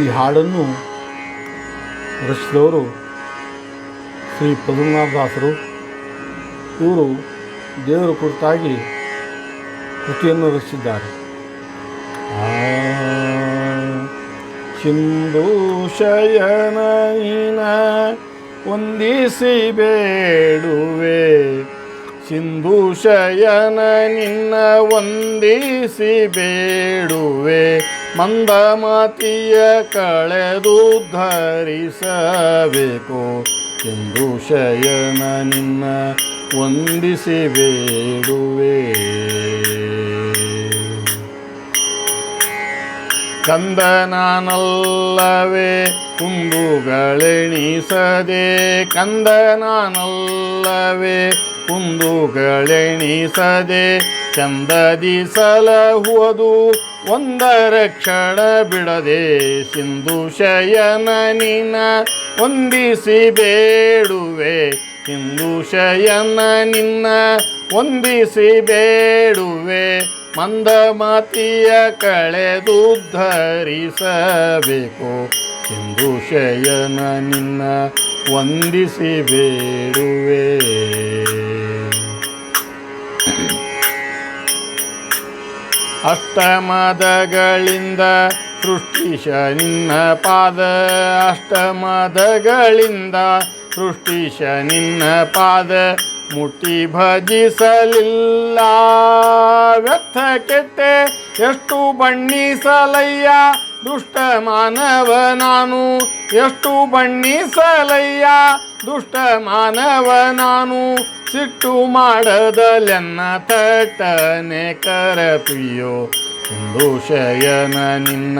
ಈ ಹಾಡನ್ನು ರಚಿಸಿದವರು ಶ್ರೀ ಪದ್ಮನಾಭದಾಸರು. ಇವರು ದೇವರ ಕುರಿತಾಗಿ ಕೃತಿಯನ್ನು ರಚಿಸಿದ್ದಾರೆ. ಒಂದಿಸಿ ಶಯನ ಒಂದಿಸಿ ಬೇಡುವೆ. ಸಿಂಧು ಶಯನ ನಿನ್ನ ವಂದಿಸಿ ಬೇಡುವೆ ಮಂದಮತಿಯ ಕಳೆದು ಧರಿಸಬೇಕು. ಸಿಂಧು ಶಯನ ನಿನ್ನ ವಂದಿಸಿ ಬೇಡುವೆ. ಕಂದನಾನಲ್ಲವೇ, ಕುಂದುಗಳೆಣಿಸದೆ ಕಂದನಾನಲ್ಲವೇ ಕುಂದುಗಳೆಣಿಸದೆ ಚಂದದಿ ಸಲಹುವುದು ಒಂದರ ಕ್ಷಣ ಬಿಡದೆ ಸಿಂಧು ಶಯನ ನಿನ ಹೊಂದಿಸಿ ಬೇಡುವೆ. ಸಿಂಧು ಶಯನ ನಿನ್ನ ಹೊಂದಿಸಿ ಬೇಡುವೆ ಮಂದಮತಿಯ ಕಳೆದು ಧರಿಸಬೇಕು. ಸಿಂಧು ಶಯನ ನಿನ್ನ ವಂದಿಸಿ ಬೇಡುವೆ. ಅಷ್ಟಮದಗಳಿಂದ ಸೃಷ್ಟಿಶ ನಿನ್ನ ಪಾದ. ಅಷ್ಟಮದಗಳಿಂದ ಸೃಷ್ಟಿಶ ನಿನ್ನ ಪಾದ. ಮುಟ್ಟಿ ಭಜಿಸಲಿಲ್ಲ. ವ್ಯರ್ಥ ಕೆಟ್ಟೆ ಎಷ್ಟು ಬಣ್ಣಿಸಲಯ್ಯ. ದುಷ್ಟ ಮಾನವ ನಾನು ಎಷ್ಟು ಬಣ್ಣಿಸಲಯ್ಯ ದುಷ್ಟ ಮಾನವ ನಾನು ಸಿಟ್ಟು ಮಾಡದಲೆನ್ನ ತಟ್ಟನೆ ಕರಪಿಯೋ. ಒಂದು ಶಯನ ನಿನ್ನ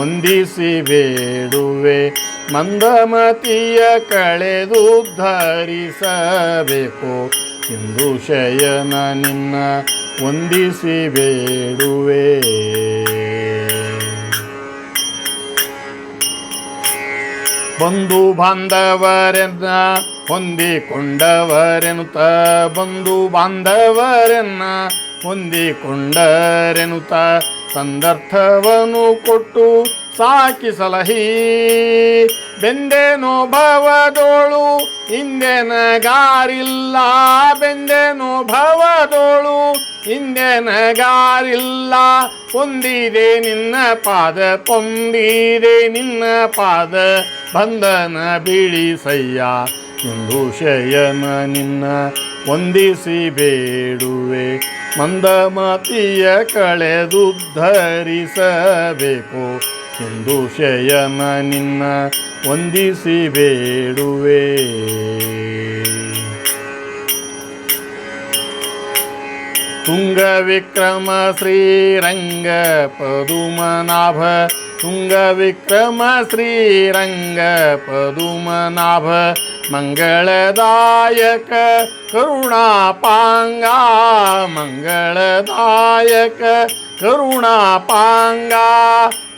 ವಂದಿಸಿ ಬೇಡುವೆ. ಮಂದಮತಿಯ ಕಳೆದು ಧರಿಸಬೇಕು. ಇಂದು ಶಯನ ನಿನ್ನ ವಂದಿಸಿ ಬೇಡುವೆ. ಬಂಧು ಬಾಂಧವರೆನ್ನ ಹೊಂದಿಕೊಂಡವರೆನುತ ಬಂಧು ಬಾಂಧವರೆನ್ನ ಹೊಂದಿಕೊಂಡರೆನುತ ಸಂದರ್ಥವನ್ನು ಕೊಟ್ಟು ಸಾಕಿ ಸಲಹಿ. ಬೆಂದೇನೋ ಭವದೋಳು ಹಿಂದೆನಗಾರಿಲ್ಲ ಬೆಂದೇನೋ ಭವದೋಳು ಹಿಂದೆನಗಾರಿಲ್ಲ ಹೊಂದಿದೆ ನಿನ್ನ ಪಾದ ಪೊಂದಿದೆ ನಿನ್ನ ಪಾದ. ಬಂಧನ ಬಿಡಿಸಯ್ಯ ಇಂದು ಶಯನ ನಿನ್ನ ವಂದಿಸಿ ಬೇಡುವೆ. ಮಂದಮತಿಯ ಕಳೆದು ಧರಿಸಬೇಕು. ಎಂದು ಶಯನ ನಿನ್ನ ವಂದಿಸಿ ಬೇಡುವೆ. ತುಂಗ ವಿಕ್ರಮ ಶ್ರೀರಂಗ ಪದುಮನಾಭ ತುಂಗ ವಿಕ್ರಮ ಶ್ರೀರಂಗ ಪದುಮನಾಭ ಮಂಗಳದಾಯಕ, ಕರುಣಾಪಾಂಗ. ಮಂಗಳದಾಯಕ, ಕರುಣಾಪಾಂಗ.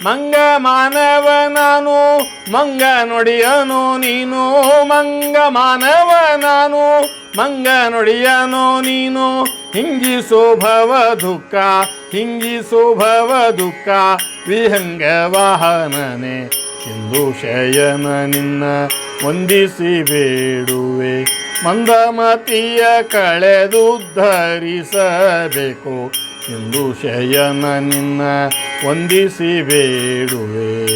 ಮಂಗ ಮಾನವ ನಾನು. ಮಂಗ ನುಡಿಯನು ನೀನು. ಮಂಗ ಮಾನವನಾನು ಮಂಗ ನುಡಿಯನು ನೀನು ಹಿಂಗಿ ಭವ ದುಃಖ ಹಿಂಗಿ ಭವ ದುಃಖ. ವಿಹಂಗ ವಾಹನನೆ ಎಂದು ಶಯನ ನಿನ್ನ ವಂದಿಸಿ ಬೇಡುವೆ ಮಂದಮತಿಯ ಕಳೆದು ಧರಿಸಬೇಕು. ಎಂದು ಶಯನ ನಿನ್ನ ವಂದಿಸಿ ಬೇಡುವೆ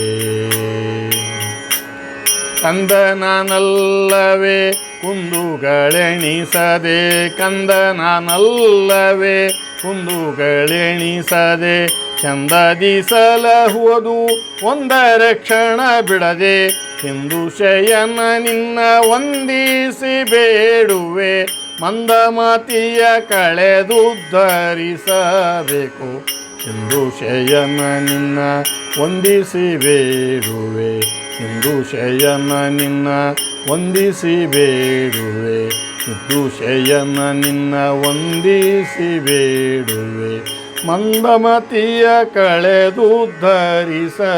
ಕಂದನಾನಲ್ಲವೇ ಕುಂದುಗಳೆಣಿಸದೆ ಕಂದನಾನಲ್ಲವೇ ಕುಂದುಗಳೆಣಿಸದೆ ಚಂದದಿ ಸಲಹುವುದು ಒಂದರ ಕ್ಷಣ ಬಿಡದೆ ಹಿಂದು ಶಯನ ನಿನ್ನ ವಂದಿಸಿ ಬೇಡುವೆ ಮಂದಮತಿಯ ಕಳೆದು ಧರಿಸಬೇಕು ಹಿಂದು ಶಯನ ನಿನ್ನ ವಂದಿಸಿ ಬೇಡುವೆ ಹಿಂದು ಶಯನ ನಿನ್ನ ವಂದಿಸಿ ಬೇಡುವೆ. ಶಯನ ನಿನ್ನ ವಂದಿಸಿ ಬೇಡುವೆ. ಮಂದಮತಿಯ ಕಳೆದು ಧರಿಸಬೇಕು.